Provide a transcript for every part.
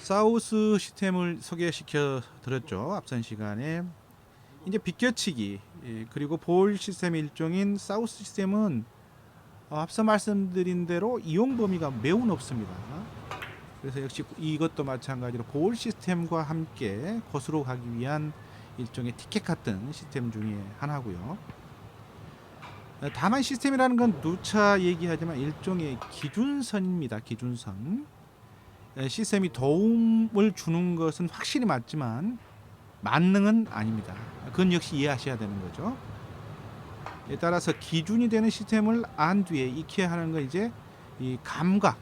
사우스 시스템을 소개시켜 드렸죠. 앞선 시간에 이제 비껴치기 예, 그리고 볼 시스템의 일종인 사우스 시스템은 어, 앞서 말씀드린 대로 이용 범위가 매우 높습니다. 그래서 역시 이것도 마찬가지로 볼 시스템과 함께 거수로 가기 위한 일종의 티켓 같은 시스템 중에 하나고요. 어, 다만 시스템이라는 건 누차 얘기하지만 일종의 기준선입니다. 기준선. 에, 시스템이 도움을 주는 것은 확실히 맞지만 만능은 아닙니다. 그건 역시 이해하셔야 되는 거죠. 에 따라서 기준이 되는 시스템을 안 뒤에 익혀야 하는 건 이제 이 감각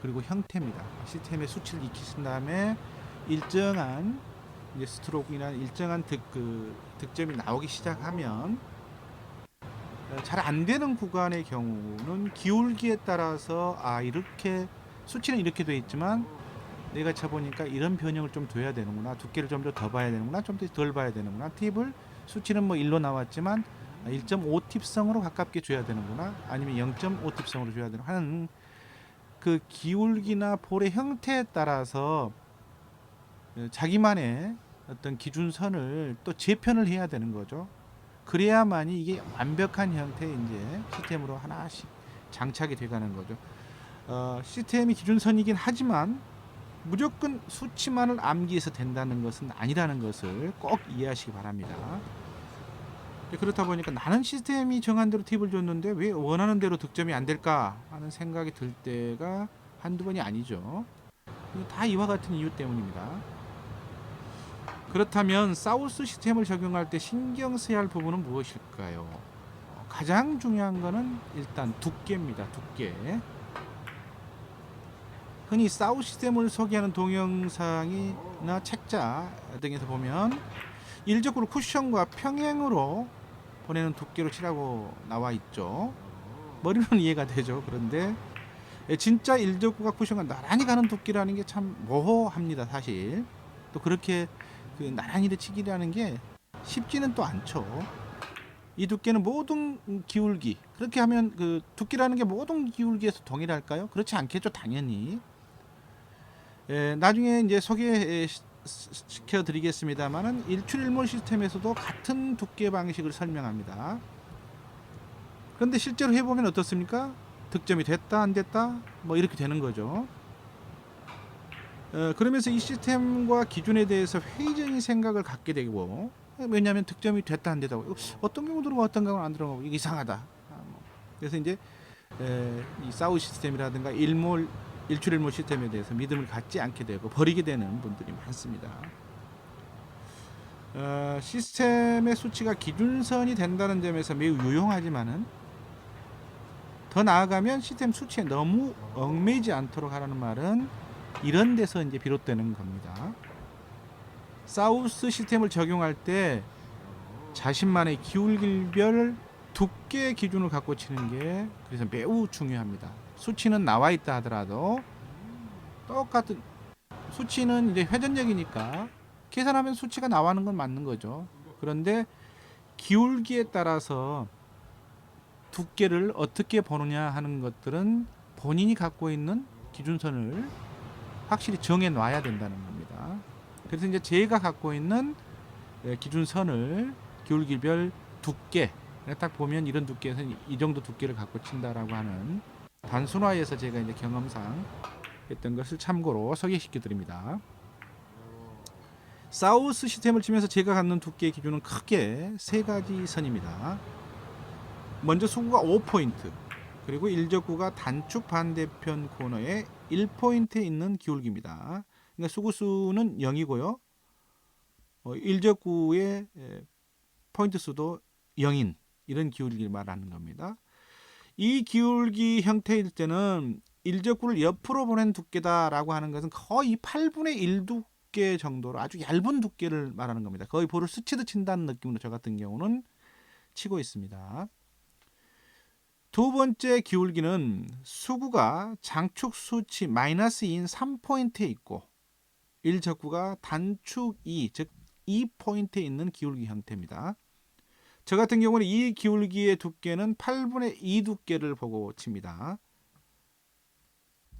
그리고 형태입니다. 시스템의 수치를 익히신 다음에 일정한 이제 스트로크나 일정한 득, 그, 득점이 나오기 시작하면 잘 안 되는 구간의 경우는 기울기에 따라서 아 이렇게 수치는 이렇게 돼 있지만 내가 쳐보니까 이런 변형을 좀 둬야 되는구나 두께를 좀더 봐야 되는구나 좀 더 덜 봐야 되는구나 팁을 수치는 뭐 1로 나왔지만 1.5 팁성으로 가깝게 줘야 되는구나 아니면 0.5 팁성으로 줘야 되는 하는 그 기울기나 볼의 형태에 따라서 어, 자기만의 어떤 기준선을 또 재편을 해야 되는 거죠. 그래야만이 이게 완벽한 형태의 이제 시스템으로 하나씩 장착이 돼가는 거죠. 어, 시스템이 기준선이긴 하지만 무조건 수치만을 암기해서 된다는 것은 아니라는 것을 꼭 이해하시기 바랍니다. 그렇다 보니까 나는 시스템이 정한 대로 팁을 줬는데 왜 원하는 대로 득점이 안 될까 하는 생각이 들 때가 한두 번이 아니죠. 다 이와 같은 이유 때문입니다. 그렇다면 사우스 시스템을 적용할 때 신경 써야 할 부분은 무엇일까요? 어, 가장 중요한 거는 일단 두께입니다. 두께. 흔히 사우스 시스템을 소개하는 동영상이나 책자 등에서 보면 일적으로 쿠션과 평행으로 보내는 두께로 칠하고 나와 있죠. 머리로는 이해가 되죠. 그런데 예, 진짜 일적구가 쿠션과 나란히 가는 두께라는 게 참 모호합니다. 사실 또 그렇게 그 나란히 치기라는 게 쉽지는 또 않죠. 이 두께는 모든 기울기 그렇게 하면 그 두께라는 게 모든 기울기에서 동일할까요? 그렇지 않겠죠, 당연히. 에, 나중에 이제 소개 시켜 드리겠습니다만은 일출일몰 시스템에서도 같은 두께 방식을 설명합니다. 그런데 실제로 해보면 어떻습니까? 득점이 됐다 안 됐다 뭐 이렇게 되는 거죠. 어, 그러면서 이 시스템과 기준에 대해서 회의적인 생각을 갖게 되고 왜냐하면 득점이 됐다 안 됐다 어떤 경우 들어가고 어떤 경우는 안 들어가고 이게 이상하다. 아, 뭐. 그래서 이제 에, 이 사우 시스템이라든가 일몰 일출일몰 시스템에 대해서 믿음을 갖지 않게 되고 버리게 되는 분들이 많습니다. 어, 시스템의 수치가 기준선이 된다는 점에서 매우 유용하지만은 더 나아가면 시스템 수치에 너무 얽매이지 않도록 하라는 말은 이런 데서 이제 비롯되는 겁니다. 사우스 시스템을 적용할 때 자신만의 기울기별 두께 기준을 갖고 치는 게 그래서 매우 중요합니다. 수치는 나와 있다 하더라도 똑같은 수치는 이제 회전력이니까 계산하면 수치가 나와는 건 맞는 거죠. 그런데 기울기에 따라서 두께를 어떻게 보느냐 하는 것들은 본인이 갖고 있는 기준선을 확실히 정해 놔야 된다는 겁니다. 그래서 이제 제가 갖고 있는 예, 기준선을 기울기별 두께 딱 보면 이런 두께에서 이 정도 두께를 갖고 친다라고 하는 단순화해서 제가 이제 경험상 했던 것을 참고로 소개시켜 드립니다. 사우스 시스템을 치면서 제가 갖는 두께의 기준은 크게 세 가지 선입니다. 먼저 수구가 5포인트 그리고 일적구가 단축 반대편 코너에 1포인트에 있는 기울기입니다. 그러니까 수구수는 0이고요. 어, 일적구의 에, 포인트 수도 0인 이런 기울기를 말하는 겁니다. 이 기울기 형태일 때는 일적구를 옆으로 보낸 두께다라고 하는 것은 거의 8분의 1 두께 정도로 아주 얇은 두께를 말하는 겁니다. 거의 볼을 스치듯 친다는 느낌으로 저 같은 경우는 치고 있습니다. 두 번째 기울기는 수구가 장축 수치 마이너스 2인 3포인트에 있고 일적구가 단축 2, 즉 2포인트에 있는 기울기 형태입니다. 저 같은 경우는 이 기울기의 두께는 8분의 2 두께를 보고 칩니다.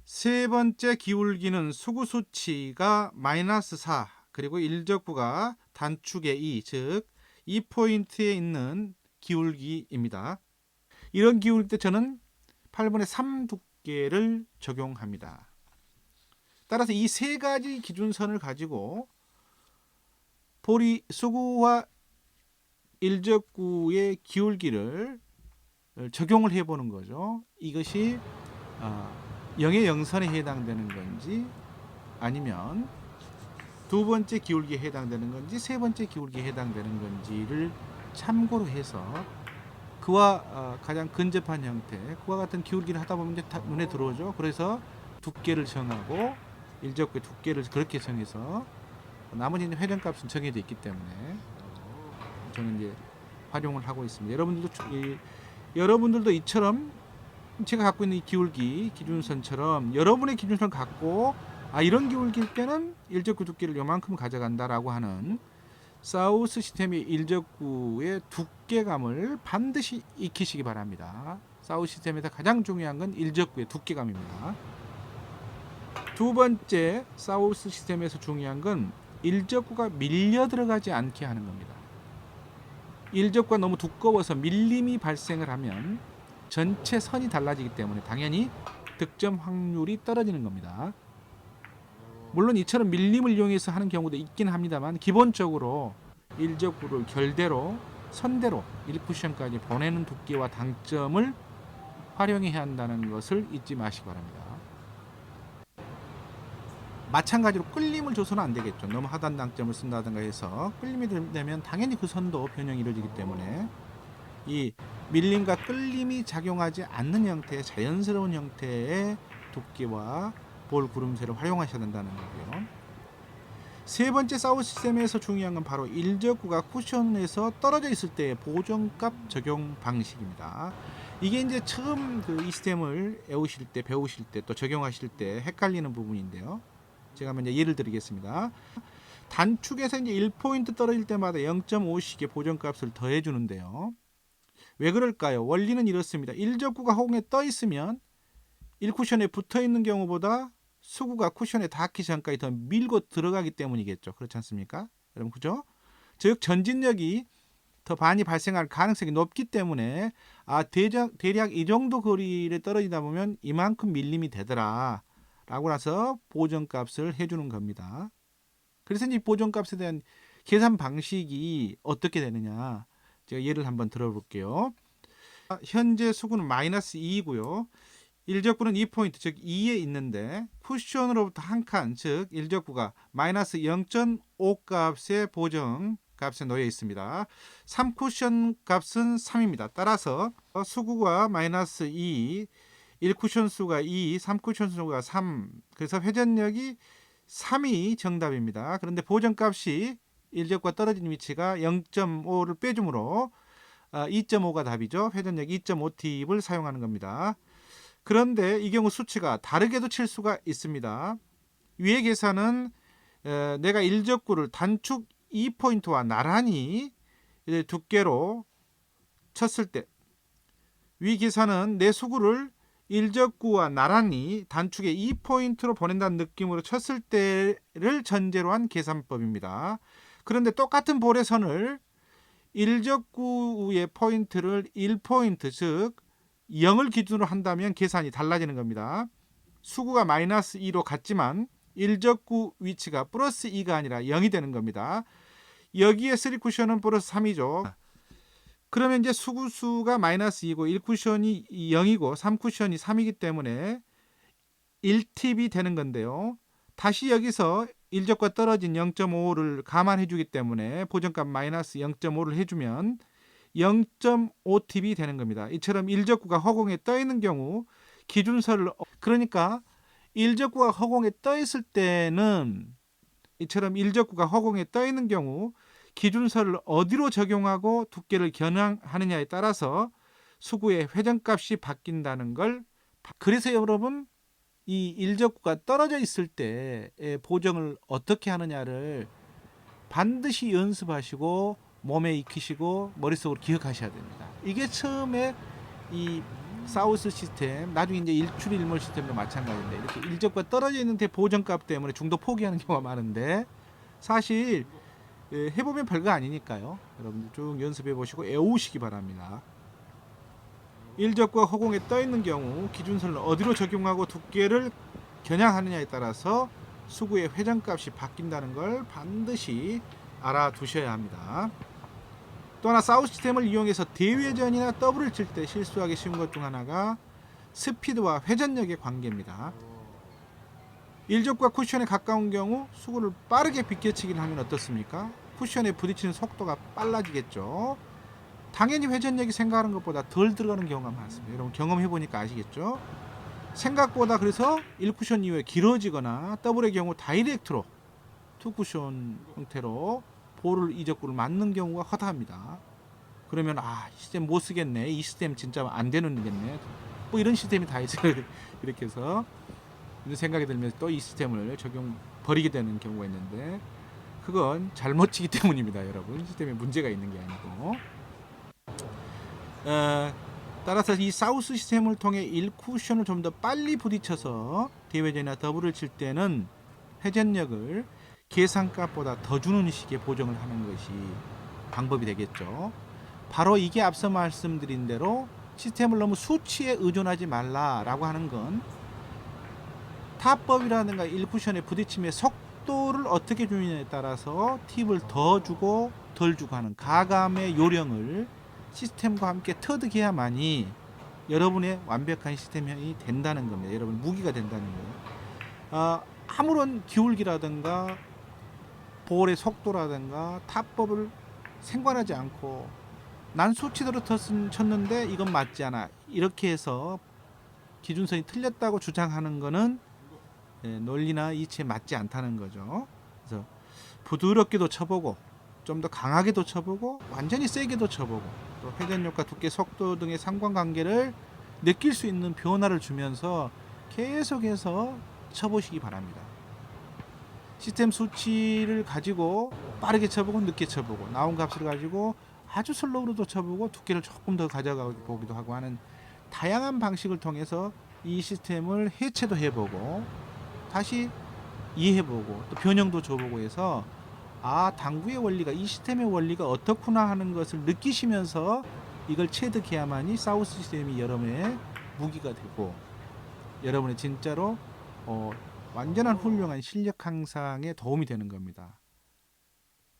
세 번째 기울기는 수구 수치가 마이너스 4 그리고 일적구가 단축의 2, 즉 2포인트에 있는 기울기입니다. 이런 기울기 때 저는 8분의 3 두께를 적용합니다. 따라서 이 세 가지 기준선을 가지고 보리 수구와 일적구의 기울기를 적용을 해보는 거죠. 이것이 어, 영의 영선에 해당되는 건지 아니면 두 번째 기울기에 해당되는 건지 세 번째 기울기에 해당되는 건지를 참고로 해서 그와 어, 가장 근접한 형태, 그와 같은 기울기를 하다 보면 다 눈에 들어오죠. 그래서 두께를 정하고 일적구의 두께를 그렇게 정해서 나머지는 회전값은 정해져 있기 때문에 저는 이제 활용을 하고 있습니다. 여러분들도 주- 이, 여러분들도 이처럼 제가 갖고 있는 이 기울기 기준선처럼 여러분의 기준선을 갖고 아 이런 기울기일 때는 일적구 두께를 요만큼 가져간다라고 하는 사우스 시스템의 일적구의 두께감을 반드시 익히시기 바랍니다. 사우스 시스템에서 가장 중요한 건 일적구의 두께감입니다. 두 번째 사우스 시스템에서 중요한 건 일적구가 밀려 들어가지 않게 하는 겁니다. 일적구가 너무 두꺼워서 밀림이 발생을 하면 전체 선이 달라지기 때문에 당연히 득점 확률이 떨어지는 겁니다. 물론 이처럼 밀림을 이용해서 하는 경우도 있긴 합니다만 기본적으로 일적구를 결대로 선대로 1쿠션까지 보내는 두께와 당점을 활용해야 한다는 것을 잊지 마시기 바랍니다. 마찬가지로 끌림을 줘서는 안 되겠죠. 너무 하단 당점을 쓴다든가 해서 끌림이 되면 당연히 그 선도 변형이 이루어지기 때문에 이 밀림과 끌림이 작용하지 않는 형태의 자연스러운 형태의 두께와 볼 구름새를 활용하셔야 된다는 거고요. 세 번째 사우 시스템에서 중요한 건 바로 일적구가 쿠션에서 떨어져 있을 때의 보정값 적용 방식입니다. 이게 이제 처음 그 이 시스템을 외우실 때 배우실 때 또 적용하실 때 헷갈리는 부분인데요. 제가 먼저 예를 드리겠습니다. 단축에서 이제 1포인트 떨어질 때마다 0.5씩의 보정값을 더해 주는데요. 왜 그럴까요? 원리는 이렇습니다. 일적구가 허공에 떠 있으면 1쿠션에 붙어 있는 경우보다 수구가 쿠션에 닿기 전까지 더 밀고 들어가기 때문이겠죠. 그렇지 않습니까? 여러분 그죠? 즉 전진력이 더 많이 발생할 가능성이 높기 때문에 아 대략, 대략 이 정도 거리를 떨어지다 보면 이만큼 밀림이 되더라 라고 나서 보정값을 해주는 겁니다. 그래서 이제 보정값에 대한 계산 방식이 어떻게 되느냐 제가 예를 한번 들어볼게요. 아, 현재 수구는 마이너스 2이고요. 일적구는 2포인트 즉 2에 있는데 쿠션으로부터 한 칸 즉 일적구가 마이너스 0.5 값의 보정 값에 놓여 있습니다. 3쿠션 값은 3입니다. 따라서 수구가 마이너스 2 1쿠션 수가 2, 3쿠션 수가 3. 그래서 회전력이 3이 정답입니다. 그런데 보정값이 일적과 떨어진 위치가 0.5를 빼줌으로 2.5가 답이죠. 회전력 2.5팁을 사용하는 겁니다. 그런데 이 경우 수치가 다르게도 칠 수가 있습니다. 위의 계산은 에, 내가 일적구를 단축 2포인트와 나란히 두께로 쳤을 때 위 계산은 내 수구를 일적구와 나란히 단축의 2포인트로 보낸다는 느낌으로 쳤을 때를 전제로 한 계산법입니다. 그런데 똑같은 볼의 선을 일적구의 포인트를 1포인트 즉 0을 기준으로 한다면 계산이 달라지는 겁니다. 수구가 마이너스 2로 같지만 일적구 위치가 플러스 2가 아니라 0이 되는 겁니다. 여기에 3쿠션은 플러스 3이죠. 그러면 이제 수구수가 마이너스 2고 1쿠션이 0이고 3쿠션이 3이기 때문에 1팁이 되는 건데요. 다시 여기서 일적과 떨어진 0.5를 감안해 주기 때문에 보정값 마이너스 0.5를 해주면 0.5팁이 되는 겁니다. 이처럼 일적구가 허공에 떠 있는 경우 기준설을 그러니까 일적구가 허공에 떠 있을 때는 이처럼 일적구가 허공에 떠 있는 경우 기준설을 어디로 적용하고 두께를 겨냥하느냐에 따라서 수구의 회전값이 바뀐다는 걸 그래서 여러분 이 일적구가 떨어져 있을 때의 보정을 어떻게 하느냐를 반드시 연습하시고 몸에 익히시고 머릿속으로 기억하셔야 됩니다. 이게 처음에 이 사우스 시스템 나중에 이제 일출일몰 시스템도 마찬가지인데 이렇게 일적과 떨어져 있는 데 보정값 때문에 중도 포기하는 경우가 많은데 사실 예, 해보면 별거 아니니까요. 여러분들 쭉 연습해 보시고 애우시기 바랍니다. 일적과 허공에 떠 있는 경우 기준선을 어디로 적용하고 두께를 겨냥하느냐에 따라서 수구의 회전값이 바뀐다는 걸 반드시 알아두셔야 합니다. 또 하나 사우스 시스템을 이용해서 대회전이나 더블을 칠 때 실수하기 쉬운 것 중 하나가 스피드와 회전력의 관계입니다. 일적과 쿠션에 가까운 경우 수구를 빠르게 비껴치기를 하면 어떻습니까? 쿠션에 부딪히는 속도가 빨라지겠죠. 당연히 회전력이 생각하는 것보다 덜 들어가는 경우가 많습니다. 여러분 경험해 보니까 아시겠죠? 생각보다 그래서 1쿠션 이후에 길어지거나 더블의 경우 다이렉트로 2쿠션 형태로 볼을 이적구를 맞는 경우가 허다합니다. 그러면 아 시스템 못 쓰겠네. 이 시스템 진짜 안 되는 겠네. 뭐 이런 시스템이 다 있어요. 이렇게 해서 생각이 들면서 또 이 시스템을 적용 버리게 되는 경우가 있는데 그건 잘못 치기 때문입니다, 여러분. 시스템에 문제가 있는 게 아니고. 어, 따라서 이 사우스 시스템을 통해 1쿠션을 좀 더 빨리 부딪혀서 대회전이나 더블을 칠 때는 회전력을 계산값보다 더 주는 식의 보정을 하는 것이 방법이 되겠죠. 바로 이게 앞서 말씀드린 대로 시스템을 너무 수치에 의존하지 말라라고 하는 건 타법이라든가 1쿠션의 부딪힘의 속도를 어떻게 주느냐에 따라서 팁을 더 주고 덜 주고 하는 가감의 요령을 시스템과 함께 터득해야만이 여러분의 완벽한 시스템이 된다는 겁니다. 여러분 무기가 된다는 거예요. 아, 아무런 기울기라든가 볼의 속도라든가 타법을 생관하지 않고 난 수치대로 텄- 쳤는데 이건 맞지 않아 이렇게 해서 기준선이 틀렸다고 주장하는 예, 논리나 이치에 맞지 않다는 거죠. 그래서 부드럽게도 쳐보고 좀 더 강하게도 쳐보고 완전히 세게도 쳐보고 또 회전력과 두께 속도 등의 상관관계를 느낄 수 있는 변화를 주면서 계속해서 쳐보시기 바랍니다. 시스템 수치를 가지고 빠르게 쳐보고 늦게 쳐보고 나온 값을 가지고 아주 슬로우로도 쳐보고 두께를 조금 더 가져가 보기도 하고 하는 다양한 방식을 통해서 이 시스템을 해체도 해보고 다시 이해해보고 또 변형도 줘보고 해서 아 당구의 원리가 이 시스템의 원리가 어떻구나 하는 것을 느끼시면서 이걸 체득해야만이 사우스 시스템이 여러분의 무기가 되고 여러분의 진짜로 어, 완전한 훌륭한 실력 향상에 도움이 되는 겁니다.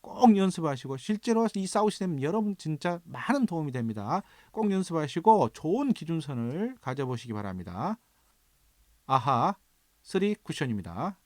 꼭 연습하시고 실제로 이 사우스 시스템 여러분 진짜 많은 도움이 됩니다. 꼭 연습하시고 좋은 기준선을 가져보시기 바랍니다. 아하 3 쿠션입니다.